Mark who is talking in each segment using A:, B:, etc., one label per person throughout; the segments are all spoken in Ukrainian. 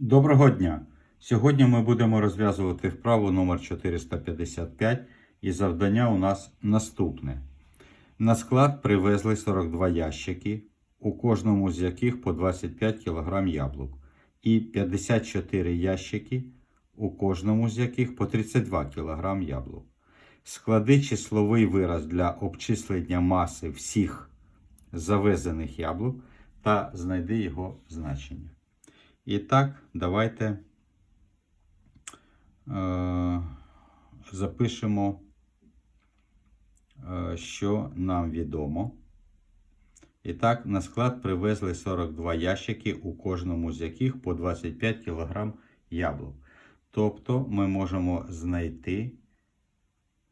A: Доброго дня! Сьогодні ми будемо розв'язувати вправу номер 455 і завдання у нас наступне. На склад привезли 42 ящики, у кожному з яких по 25 кг яблук, і 54 ящики, у кожному з яких по 32 кг яблук. Склади числовий вираз для обчислення маси всіх завезених яблук та знайди його значення. І так, давайте е, запишемо, е, що нам відомо. І так, на склад привезли 42 ящики, у кожному з яких по 25 кг яблук. Тобто ми можемо знайти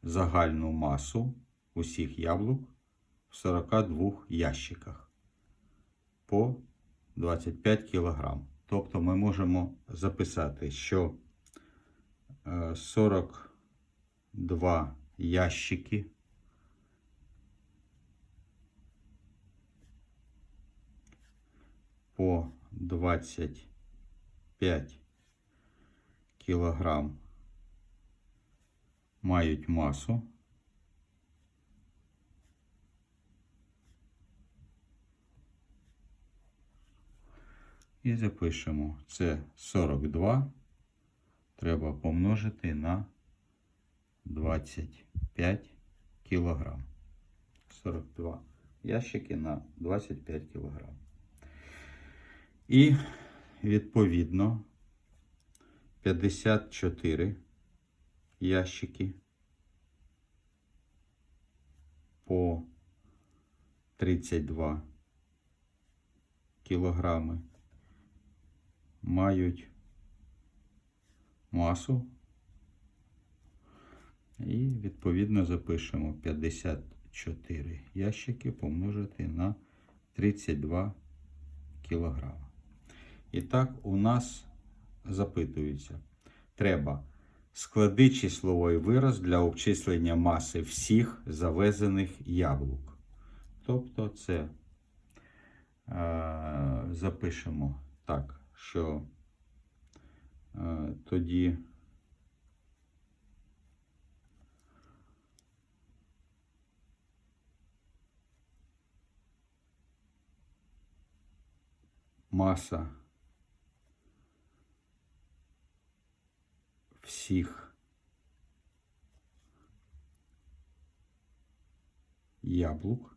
A: загальну масу усіх яблук в 42 ящиках по 25 кг. Тобто ми можемо записати, що е, 42 ящики по 25 кілограм мають масу. І запишемо це 42. Треба помножити на 25 кілограм. 42 ящики на 25 кілограм. І відповідно 54 ящики по 32 кілограми мають масу. І відповідно запишемо 54 ящики помножити на 32 кілограма. І так, у нас запитується, треба склади числовий вираз для обчислення маси всіх завезених яблук. Тобто це е, запишемо так, що е, тоді маса всіх яблук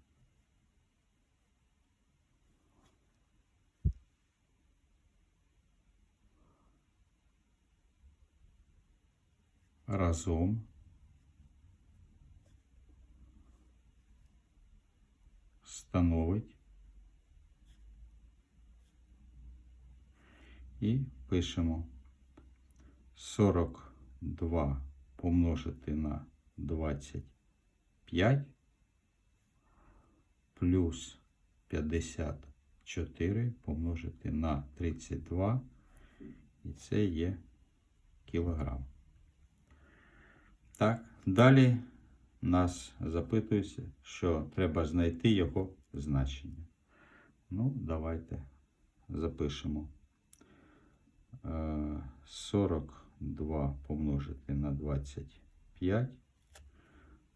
A: разом. Становить. І пишемо. 42 помножити на 25 плюс 54 помножити на 32 і це є кілограм. Так, далі нас запитується, що треба знайти його значення. Ну, давайте запишемо. Е, 42 помножити на 25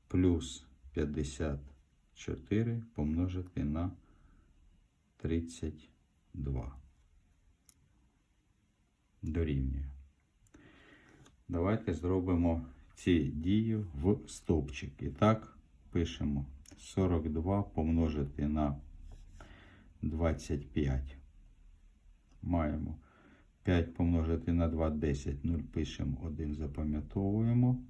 A: плюс 54 помножити на 32. Дорівнює. Давайте зробимо ці дії в стовпчик. І так, пишемо 42 помножити на 25. Маємо 5 помножити на 2 10, 0 пишемо 1, запам'ятовуємо.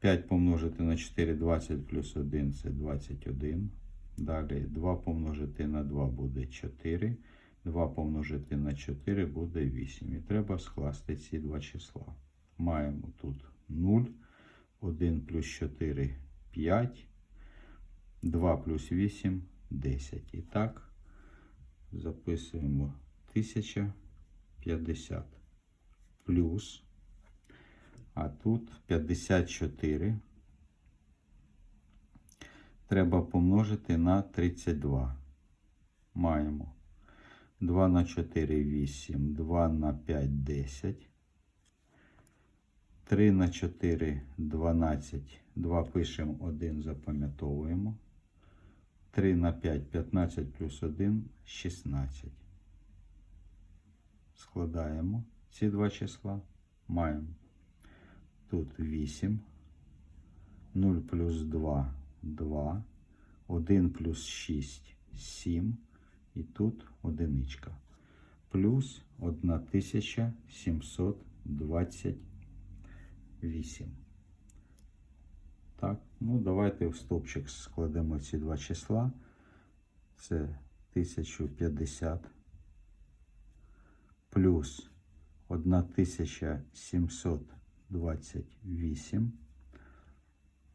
A: 5 помножити на 4 20 плюс 1 це 21. Далі 2 помножити на 2 буде 4. 2 помножити на 4 буде 8. І треба скласти ці два числа. Маємо тут 0, 1 плюс 4 5, 2 плюс 8 10. І так, записуємо 1000. 50 плюс, а тут 54 треба помножити на 32. Маємо 2 на 4 8, 2 на 5 10. 3 на 4 12, 2 пишемо, 1 запам'ятовуємо. 3 на 5 15 плюс 1 16. Складаємо ці два числа. Маємо тут 8. 0 плюс 2 2. 1 плюс 6 7. І тут одиничка. Плюс 1728. Так, ну давайте в стовпчик складемо ці два числа. Це 1050 плюс 1728.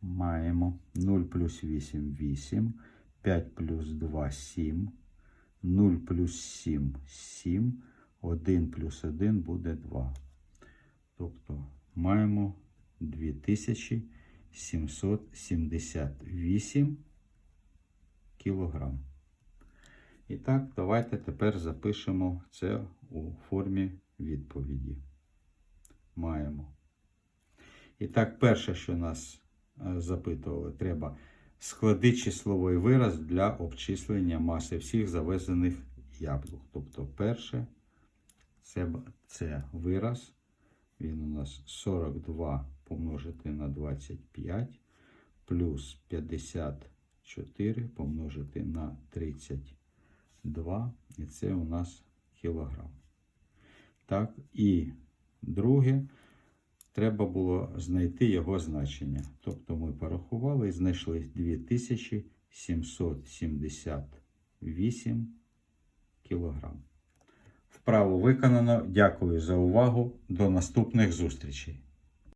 A: Маємо 0 плюс 8 8, 5 плюс 2 7, 0 плюс 7 7, 1 плюс 1 буде 2. Тобто маємо 2778 кілограм. І так, давайте тепер запишемо це у формі відповіді. Маємо. І так, перше, що нас е, запитували, треба склади числовий вираз для обчислення маси всіх завезених яблук. Тобто, перше, це, це вираз. Він у нас 42 помножити на 25 плюс 54 помножити на 32. І це у нас кілограм. Так, і друге, треба було знайти його значення. Тобто ми порахували і знайшли 2778 кілограм. Вправо виконано. Дякую за увагу. До наступних зустрічей.